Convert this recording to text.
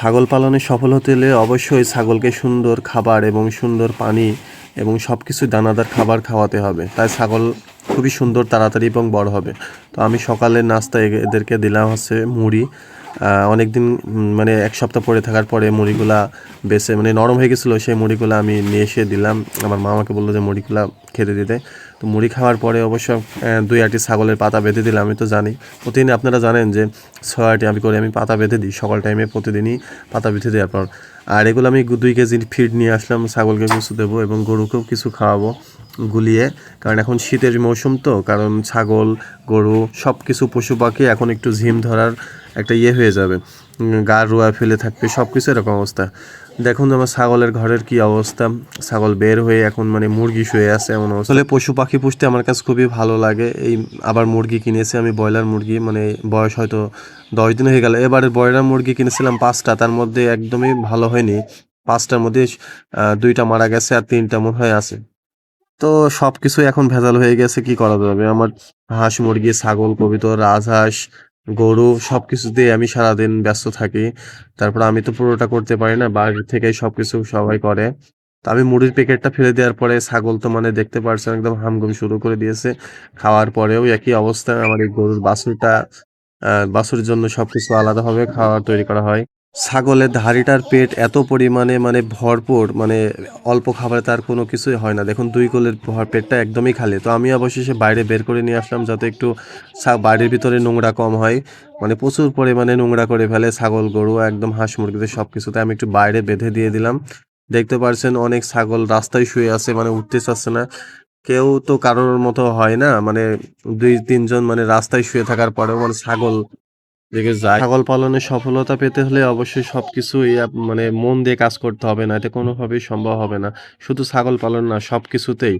ছাগল পালনে সফল হতে হলে অবশ্যই ছাগলকে সুন্দর খাবার এবং সুন্দর পানি এবং সব কিছু দানাদার খাবার খাওয়াতে হবে। তাই ছাগল খুবই সুন্দর, তাড়াতাড়ি এবং বড় হবে। তো আমি সকালের নাস্তায় এ- এদেরকে দিলাম হচ্ছে মুড়ি। অনেক দিন মানে এক সপ্তাহ পরে থাকার পরে মুড়িগুলা বেছে মানে নরম হয়ে গেছিল, সেই মুড়িগুলো আমি নিয়ে এসে দিলাম। আমার মা আমাকে বলল যে মুড়িগুলা খেতে দিতে। তো মুড়ি খাওয়ার পরে অবশ্য দুই আটটি ছাগলের পাতা বেঁধে দিলে, আমি তো জানি। প্রতিদিন আপনারা জানেন যে ছয়টি আমি করে, আমি পাতা বেঁধে দিই। সকাল টাইমে প্রতিদিনই পাতা বেঁধে দেওয়ার পর আর এগুলো আমি দুই কেজি ফিড নিয়ে আসলাম, ছাগলকে কিছু দেবো এবং গরুকেও কিছু খাওয়াবো গুলিয়ে। কারণ এখন শীতের মৌসুম তো, কারণ ছাগল, গরু সব কিছু পশু পাখি এখন একটু ঝিম ধরার একটা ইয়ে হয়ে যাবে। গা রোয়া ফেলে থাকবে সব কিছু এরকম অবস্থা। দেখুন আমার ছাগলের ঘরের কি অবস্থা। ছাগল বের হয়ে এখন মানে মুরগি শুয়ে আছে এমন আসলে পশু পাখি পুষতে আমার কাছে খুবই ভালো লাগে। এই আবার মুরগি কিনেছি আমি, ব্রয়লার মুরগি মানে বয়স হয়তো দশ দিন হয়ে গেল। এবারে ব্রয়লার মুরগি কিনেছিলাম পাঁচটা, তার মধ্যে একদমই ভালো হয়নি। পাঁচটার মধ্যে দুইটা মারা গেছে আর তিনটা মনে হয় আছে। তো সব কিছু এখন ভেজাল হয়ে গেছে, কি করা যাবে? আমার হাঁস মুরগি, ছাগল, কবিতর, রাজহাঁস গরু সব কিছুতেই আমি সারাদিন ব্যস্ত থাকি। তারপর আমি তো পুরোটা করতে পারি না বাড়ি থেকেই সব কিছু সবাই করে। তো আমি মুড়ির প্যাকেটটা ফেলে দেওয়ার পরে ছাগল তো মানে দেখতে পারছেন একদম হামগুম শুরু করে দিয়েছে। খাওয়ার পরেও একই অবস্থা আমার এই গরুর বাছুরটা আহ, বাছুরের জন্য সবকিছু আলাদাভাবে খাওয়ার তৈরি করা হয়। ছাগলের ধাড়িটার পেট এত পরিমাণে মানে ভরপুর মানে অল্প খাবারে তার কোনো কিছুই হয় না। দেখুন, দুই কোলের পেটটা একদমই খালি। তো আমি অবশেষে বাইরে বের করে নিয়ে আসলাম যাতে একটু বাড়ির ভিতরে নোংরা কম হয়। মানে প্রচুর পরিমাণে নোংরা করে ফেলে ছাগল, গরু, একদম হাঁস, মুরগিদের সব কিছুতে আমি একটু বাইরে বেঁধে দিয়ে দিলাম। দেখতে পারছেন, অনেক ছাগল রাস্তায় শুয়ে আছে মানে উঠতে চাচ্ছে না। কেউ তো কারোর মতো হয় না মানে দুই তিনজন মানে রাস্তায় শুয়ে থাকার পরেও মানে ছাগল যায় ছাগল পালনে সফলতা পেতে হলে অবশ্যই সবকিছুই মানে মন দিয়ে কাজ করতে হবে না এটা কোনোভাবেই সম্ভব হবে না। শুধু ছাগল পালন না, সবকিছুতেই।